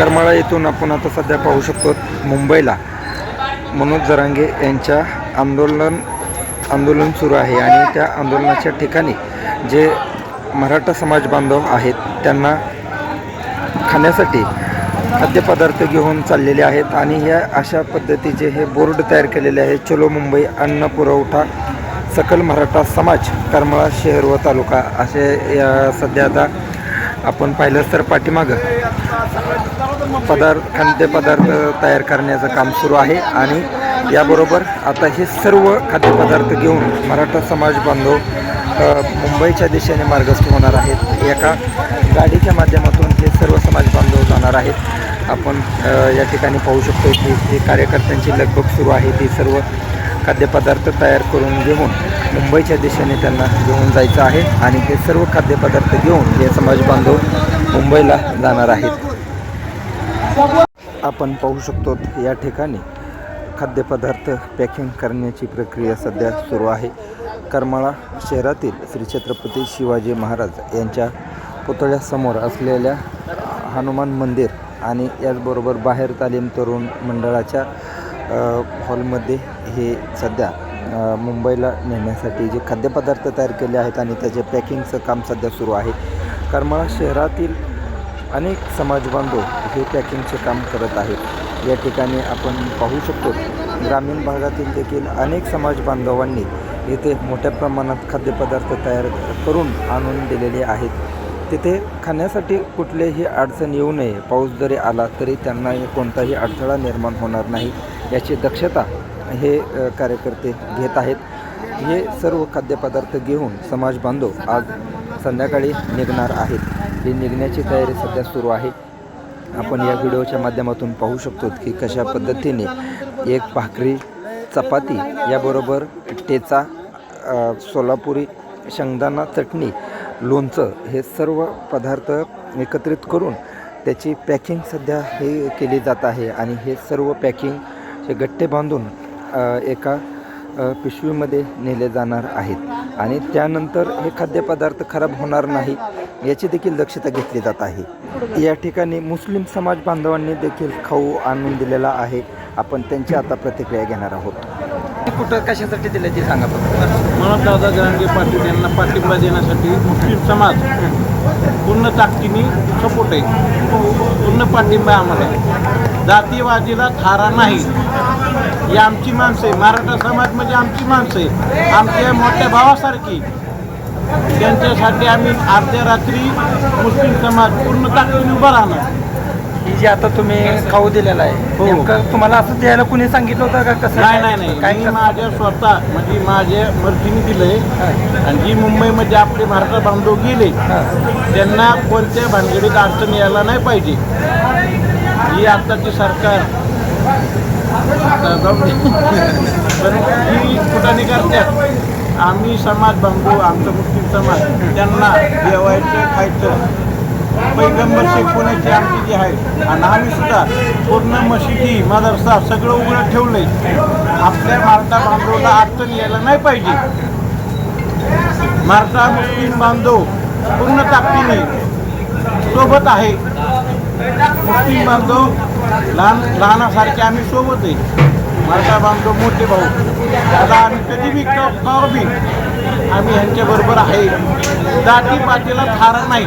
करमाळा येथून आपण आता सध्या पाहू शकतो मुंबईला. मनोज जरांगे यांच्या आंदोलन आंदोलन सुरू आहे आणि त्या आंदोलनाच्या ठिकाणी जे मराठा समाज बांधव आहेत त्यांना खाण्यासाठी खाद्यपदार्थ घेऊन चाललेले आहेत आणि ह्या अशा पद्धतीचे हे बोर्ड तयार केलेले आहे. चलो मुंबई अन्न पुरवठा सकल मराठा समाज करमाळा शहर व तालुका. असे या सध्या आता आपण पाहिलं तर पाठीमागं. पदार्थ खाद्यपदार्थ तयार करण्याचं काम सुरू आहे आणि याबरोबर आता हे सर्व खाद्यपदार्थ घेऊन मराठा समाज बांधव मुंबईच्या दिशेने मार्गस्थ होणार आहेत. एका गाडीच्या माध्यमातून हे सर्व समाज बांधव जाणार आहेत. आपण या ठिकाणी पाहू शकतो की जे कार्यकर्त्यांची लगबग सुरू आहे. ती सर्व खाद्यपदार्थ तयार करून घेऊन मुंबईच्या दिशेने त्यांना घेऊन जायचं आहे आणि हे सर्व खाद्यपदार्थ घेऊन हे समाज बांधव मुंबईला जाणार आहेत. आपण पाहू शकतो या ठिकाणी खाद्यपदार्थ पॅकिंग करण्याची प्रक्रिया सध्या सुरू आहे. करमाळा शहरातील श्री छत्रपती शिवाजी महाराज यांच्या पुतळ्यासमोर असलेल्या हनुमान मंदिर आणि याचबरोबर बाहेर तालीम तरुण मंडळाच्या हॉलमध्ये हे सध्या मुंबईला नेण्यासाठी जे खाद्यपदार्थ तयार केले आहेत आणि त्याचे पॅकिंगचं काम सध्या सुरू आहे. करमाळा शहरातील अनेक समाजबांधव हे पॅकिंगचे काम करत आहेत. या ठिकाणी आपण पाहू शकतो ग्रामीण भागातील देखील अनेक समाजबांधवांनी येथे इथे मोठ्या प्रमाणात खाद्यपदार्थ तयार करून आणून दिलेले आहेत. तिथे खाण्यासाठी कुठलेही अडचण येऊ नये. पाऊस जरी आला तरी त्यांना कोणताही अडथळा निर्माण होणार नाही याची दक्षता हे कार्यकर्ते घेत आहेत. हे सर्व खाद्यपदार्थ घेऊन समाज बांधव आज संध्याकाळी निघणार आहेत. ही निघण्याची तयारी सध्या सुरू आहे. आपण या व्हिडिओच्या माध्यमातून पाहू शकतो की कशा पद्धतीने एक भाकरी चपाती याबरोबर टेचा सोलापुरी शेंगदाणा चटणी लोणचं हे सर्व पदार्थ एकत्रित करून त्याची पॅकिंग सध्या हे केली जात आहे आणि हे सर्व पॅकिंग हे गट्टे बांधून एका पिशवीमध्ये नेले जाणार आहेत. आणि त्यानंतर हे खाद्यपदार्थ खराब होणार नाही याची देखील दक्षता घेतली जात आहे. या ठिकाणी मुस्लिम समाज बांधवांनी देखील खाऊ आणून दिलेला आहे. आपण त्यांची आता प्रतिक्रिया घेणार आहोत. कुठं कशासाठी दिलं ते सांगा फक्त. मला दादा जरांगे पाटील यांना पाठिंबा देण्यासाठी मुस्लिम समाज पूर्ण ताकदीने सपोर्ट आहे. पूर्ण पाठिंबा आहे आम्हाला. जातीवादीला थारा नाही. ही आमची माणसं आहे. मराठा समाज म्हणजे आमची माणसं आहे. आमच्या मोठ्या भावासारखी. त्यांच्यासाठी आम्ही अर्ध्या रात्री मुस्लिम समाज पूर्ण ताकदीने उभा राहणार. ही जी आता तुम्ही खाऊ दिलेला आहे हो. नेमकं तुम्हाला असं द्यायला कुणी सांगितलं होतं का कसं नाही नाही नाही काय मी कसं? माझ्या स्वतः म्हणजे माझ्या मर्जीने दिलंय हां. आणि जी मुंबईमध्ये आपले मराठा बांधव गेले हां. त्यांना कोणत्या भानगडीत अडचण यायला नाही पाहिजे ही आताची सरकार आता जाऊ दे. पण ही कुठाने करतात आम्ही समाज बांधव आमचा मुस्लिम समाज त्यांना जेवायचं खायचं पैगंबर पुण्याची आमची जी आहे आणि आम्ही सुद्धा पूर्ण मशिदी मदरसा सगळं उघडं ठेवलंय. आपल्या मारता बांधवला अडचण यायला नाही पाहिजे. मारता मुस्लिम बांधव पूर्ण ताकदीने सोबत आहे. मुस्लिम बांधव लहान लहानासारखे आम्ही सोबत आहे. मारता बांधव मोठे भाऊ. दादा आम्ही कधी बी कवा बी आम्ही ह्यांच्याबरोबर आहे. जाती पातीला थारा नाही.